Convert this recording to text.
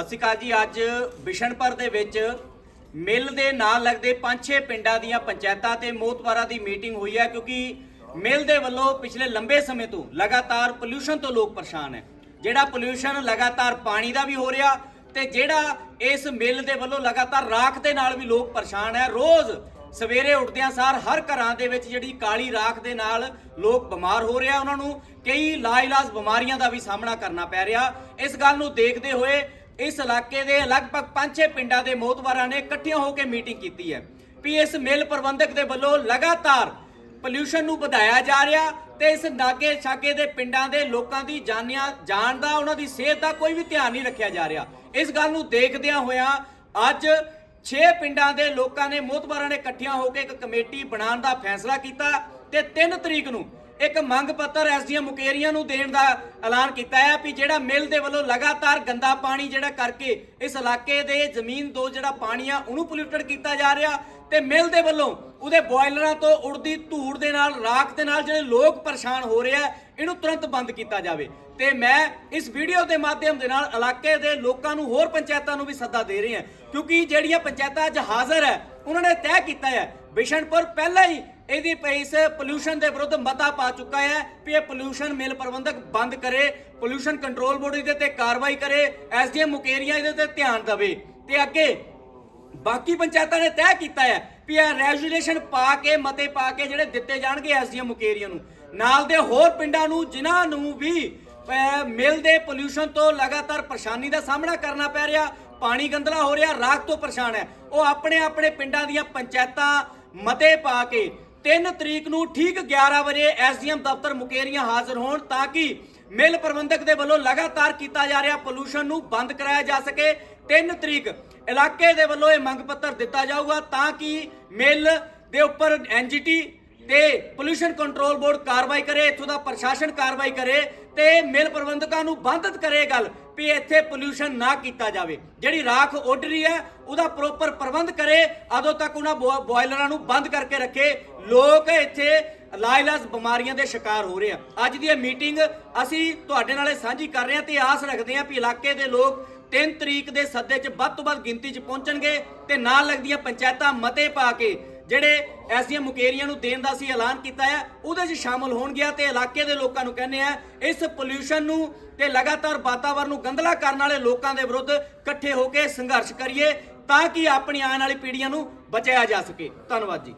ਅਸੀਂ ਕਹਾ ਜੀ, ਅੱਜ ਬਿਸ਼ਨਪੁਰ ਦੇ ਵਿੱਚ ਮਿਲ ਦੇ ਨਾਲ ਲੱਗਦੇ ਪੰਜ ਛੇ ਪਿੰਡਾਂ ਦੀਆਂ ਪੰਚਾਇਤਾਂ ਤੇ ਮੋਤਵਾਰਾਂ ਦੀ ਮੀਟਿੰਗ ਹੋਈ ਹੈ, ਕਿਉਂਕਿ ਮਿਲ ਦੇ ਵੱਲੋਂ ਪਿਛਲੇ ਲੰਬੇ ਸਮੇਂ ਤੋਂ ਲਗਾਤਾਰ ਪੋਲਿਊਸ਼ਨ ਤੋਂ ਲੋਕ ਪਰੇਸ਼ਾਨ ਹੈ। ਜਿਹੜਾ ਪੋਲਿਊਸ਼ਨ ਲਗਾਤਾਰ ਪਾਣੀ ਦਾ ਵੀ ਹੋ ਰਿਹਾ ਤੇ ਜਿਹੜਾ ਇਸ ਮਿਲ ਦੇ ਵੱਲੋਂ ਲਗਾਤਾਰ ਰਾਖ ਦੇ ਨਾਲ ਵੀ ਲੋਕ ਪਰੇਸ਼ਾਨ ਹੈ। ਰੋਜ਼ ਸਵੇਰੇ ਉੱਠਦਿਆਂ ਸਾਰ ਹਰ ਘਰਾਂ ਦੇ ਵਿੱਚ ਜਿਹੜੀ ਕਾਲੀ ਰਾਖ ਦੇ ਨਾਲ ਲੋਕ ਬਿਮਾਰ ਹੋ ਰਿਹਾ, ਉਹਨਾਂ ਨੂੰ ਕਈ ਲਾਇਲਾਜ ਬਿਮਾਰੀਆਂ ਦਾ ਵੀ ਸਾਹਮਣਾ ਕਰਨਾ ਪੈ ਰਿਹਾ। ਇਸ ਗੱਲ ਨੂੰ ਦੇਖਦੇ ਹੋਏ ਇਸ ਇਲਾਕੇ ਦੇ ਲਗਭਗ 5-6 ਪਿੰਡਾਂ ਦੇ ਮੋਹਤਵਾਰਾਂ ਨੇ ਇਕੱਠਿਆਂ ਹੋ ਕੇ ਮੀਟਿੰਗ ਕੀਤੀ ਹੈ ਵੀ ਇਸ ਮਿਲ ਪ੍ਰਬੰਧਕ ਦੇ ਵੱਲੋਂ ਲਗਾਤਾਰ ਪੋਲਿਊਸ਼ਨ ਨੂੰ ਵਧਾਇਆ ਜਾ ਰਿਹਾ ਤੇ ਇਸ ਨਾਗੇ ਛਾਗੇ ਦੇ ਪਿੰਡਾਂ ਦੇ ਲੋਕਾਂ ਦੀ ਜਾਨਿਆ ਜਾਨ ਦਾ, ਉਹਨਾਂ ਦੀ ਸਿਹਤ ਦਾ ਕੋਈ ਵੀ ਧਿਆਨ ਨਹੀਂ ਰੱਖਿਆ ਜਾ ਰਿਹਾ। ਇਸ ਗੱਲ ਨੂੰ ਦੇਖਦਿਆਂ ਹੋਇਆਂ ਅੱਜ 6 ਪਿੰਡਾਂ ਦੇ ਲੋਕਾਂ ਨੇ ਮੋਤਬਾਰਾਂ ਨੇ ਇਕੱਠਿਆਂ ਹੋ ਕੇ ਇੱਕ ਕਮੇਟੀ ਬਣਾਉਣ ਦਾ ਫੈਸਲਾ ਕੀਤਾ ਤੇ 3 ਤਰੀਕ ਨੂੰ ਇੱਕ ਮੰਗ ਪੱਤਰ ਐਸਡੀਐਮ ਮੁਕੇਰੀਆਂ ਨੂੰ ਦੇਣ ਦਾ ਐਲਾਨ ਕੀਤਾ ਹੈ ਵੀ ਜਿਹੜਾ ਮਿਲ ਦੇ ਵੱਲੋਂ ਲਗਾਤਾਰ ਗੰਦਾ ਪਾਣੀ ਜਿਹੜਾ ਕਰਕੇ ਇਸ ਇਲਾਕੇ ਦੇ ਜ਼ਮੀਨ ਤੋਂ ਜਿਹੜਾ ਪਾਣੀ ਆ, ਉਹਨੂੰ ਪੋਲਿਊਟਡ ਕੀਤਾ ਜਾ ਰਿਹਾ ਤੇ ਮਿਲ ਦੇ ਵੱਲੋਂ ਉਹਦੇ ਬੋਇਲਰਾਂ ਤੋਂ ਉੜਦੀ ਧੂੜ ਦੇ ਨਾਲ, ਰਾਖ ਦੇ ਨਾਲ ਜਿਹੜੇ ਲੋਕ ਪਰੇਸ਼ਾਨ ਹੋ ਰਹੇ ਆ, ਇਹਨੂੰ ਤੁਰੰਤ ਬੰਦ ਕੀਤਾ ਜਾਵੇ। ਤੇ ਮੈਂ ਇਸ ਵੀਡੀਓ ਦੇ ਮਾਧਿਅਮ ਦੇ ਨਾਲ ਇਲਾਕੇ ਦੇ ਲੋਕਾਂ ਨੂੰ, ਹੋਰ ਪੰਚਾਇਤਾਂ ਨੂੰ ਵੀ ਸੱਦਾ ਦੇ ਰਹੇ ਹਾਂ। ਕਿਉਂਕਿ ਜਿਹੜੀਆਂ ਪੰਚਾਇਤਾਂ ਅੱਜ ਹਾਜ਼ਰ ਹੈ, ਉਹਨਾਂ ਨੇ ਤੈਅ ਕੀਤਾ ਹੈ, ਬਿਸ਼ਨਪੁਰ ਪਹਿਲਾਂ ਹੀ ਇਹਦੀ ਇਸ ਪੋਲਿਊਸ਼ਨ ਦੇ ਵਿਰੁੱਧ ਮਤਾ ਪਾ ਚੁੱਕਾ ਹੈ ਵੀ ਇਹ ਪੋਲਿਊਸ਼ਨ ਮਿਲ ਪ੍ਰਬੰਧਕ ਬੰਦ ਕਰੇ ਪੋਲਿਊਸ਼ਨ ਕੰਟਰੋਲ ਬੋਰਡ ਇਹਦੇ ਤੇ ਕਾਰਵਾਈ ਕਰੇ ਐਸਡੀਐਮ ਮੁਕੇਰੀਆ ਇਹਦੇ ਤੇ ਧਿਆਨ ਦੇਵੇ। ਤੇ ਅੱਗੇ ਬਾਕੀ ਪੰਚਾਇਤਾਂ ਨੇ ਤੈਅ ਕੀਤਾ ਹੈ ਵੀ ਇਹ ਰੈਜੂਲੇਸ਼ਨ ਪਾ ਕੇ, ਮਤੇ ਪਾ ਕੇ ਜਿਹੜੇ ਦਿੱਤੇ ਜਾਣਗੇ ਐਸਡੀਐਮ ਮੁਕੇਰੀਆਂ ਨੂੰ। ਨਾਲ ਦੇ ਹੋਰ ਪਿੰਡਾਂ ਨੂੰ, ਜਿਨ੍ਹਾਂ ਨੂੰ ਵੀ ਮਿਲ ਦੇ ਪੋਲਿਊਸ਼ਨ ਤੋਂ ਲਗਾਤਾਰ ਪਰੇਸ਼ਾਨੀ ਦਾ ਸਾਹਮਣਾ ਕਰਨਾ ਪੈ ਰਿਹਾ, ਪਾਣੀ ਗੰਦਲਾ ਹੋ ਰਿਹਾ, ਰਾਖ ਤੋਂ ਪਰੇਸ਼ਾਨ ਹੈ। ਉਹ ਆਪਣੇ ਆਪਣੇ ਪਿੰਡਾਂ ਦੀਆਂ ਪੰਚਾਇਤਾਂ ਮਤੇ ਪਾ ਕੇ 3 ਤਰੀਕ ਨੂੰ ਠੀਕ 11 ਵਜੇ ਐਸਡੀਐਮ ਦਫ਼ਤਰ ਮੁਕੇਰੀਆਂ ਹਾਜ਼ਰ ਹੋਣ ਤਾਂ ਕਿ ਮਿਲ ਪ੍ਰਬੰਧਕ ਦੇ ਵੱਲੋਂ ਲਗਾਤਾਰ ਕੀਤਾ ਜਾ ਰਿਹਾ ਪੋਲੂਸ਼ਨ ਨੂੰ ਬੰਦ ਕਰਾਇਆ ਜਾ ਸਕੇ। 3 ਤਰੀਕ ਇਲਾਕੇ ਦੇ ਵੱਲੋਂ ਇਹ ਮੰਗ ਪੱਤਰ ਦਿੱਤਾ ਜਾਊਗਾ ਤਾਂ ਕਿ ਮਿਲ ਦੇ ਉੱਪਰ ਐਨਜੀਟੀ ਤੇ ਪੋਲੂਸ਼ਨ ਕੰਟਰੋਲ ਬੋਰਡ ਕਾਰਵਾਈ ਕਰੇ, ਇੱਥੋਂ ਦਾ ਪ੍ਰਸ਼ਾਸਨ ਕਾਰਵਾਈ ਕਰੇ ਤੇ ਮਿਲ ਪ੍ਰਬੰਧਕਾਂ ਨੂੰ ਬੰਧਤ ਕਰੇ ਗੱਲ। ਵੀ ਇੱਥੇ ਪੋਲੂਸ਼ਨ ਨਾ ਕੀਤਾ ਜਾਵੇ। ਜਿਹੜੀ ਰਾਖ ਉੱਡ ਰਹੀ ਹੈ, ਉਹਦਾ ਪ੍ਰੋਪਰ ਪ੍ਰਬੰਧ ਕਰੇ ਅਦੋਂ ਤੱਕ ਉਹਨਾਂ ਬੋ- ਬੋਇਲਰਾਂ ਨੂੰ ਬੰਦ ਕਰਕੇ ਰੱਖੇ। ਲੋਕ ਇੱਥੇ ਲਾਇਲਾਜ ਬਿਮਾਰੀਆਂ ਦੇ ਸ਼ਿਕਾਰ ਹੋ ਰਹੇ ਆ। ਅੱਜ ਦੀ ਇਹ ਮੀਟਿੰਗ ਅਸੀਂ ਤੁਹਾਡੇ ਨਾਲ ਸਾਂਝੀ ਕਰ ਰਹੇ ਹਾਂ ਤੇ ਆਸ ਰੱਖਦੇ ਹਾਂ ਵੀ ਇਲਾਕੇ ਦੇ ਲੋਕ 3 ਤਰੀਕ ਦੇ ਸੱਦੇ 'ਚ ਵੱਧ ਤੋਂ ਵੱਧ ਗਿਣਤੀ 'ਚ ਪਹੁੰਚਣਗੇ ਤੇ ਨਾਲ ਲੱਗਦੀਆਂ ਪੰਚਾਇਤਾਂ ਮਤੇ ਪਾ ਕੇ ਜਿਹੜੇ ਐਸੀਆਂ ਮੁਕੇਰੀਆਂ ਨੂੰ ਦੇਣ ਦਾ ਸੀ ਐਲਾਨ ਕੀਤਾ ਹੈ, ਉਹਦੇ 'ਚ ਸ਼ਾਮਲ ਹੋਣਗੇ ਤੇ ਇਲਾਕੇ ਦੇ ਲੋਕਾਂ ਨੂੰ ਕਹਿੰਦੇ ਆ, ਇਸ ਪੋਲਿਊਸ਼ਨ ਨੂੰ ਤੇ ਲਗਾਤਾਰ ਵਾਤਾਵਰਣ ਨੂੰ ਗੰਦਲਾ ਕਰਨ ਵਾਲੇ ਲੋਕਾਂ ਦੇ ਵਿਰੁੱਧ ਇਕੱਠੇ ਹੋ ਕੇ ਸੰਘਰਸ਼ ਕਰੀਏ ਤਾਂ ਕਿ ਆਪਣੀ ਆਉਣ ਵਾਲੀ ਪੀੜ੍ਹੀਆਂ ਨੂੰ ਬਚਾਇਆ ਜਾ ਸਕੇ। ਧੰਨਵਾਦ ਜੀ।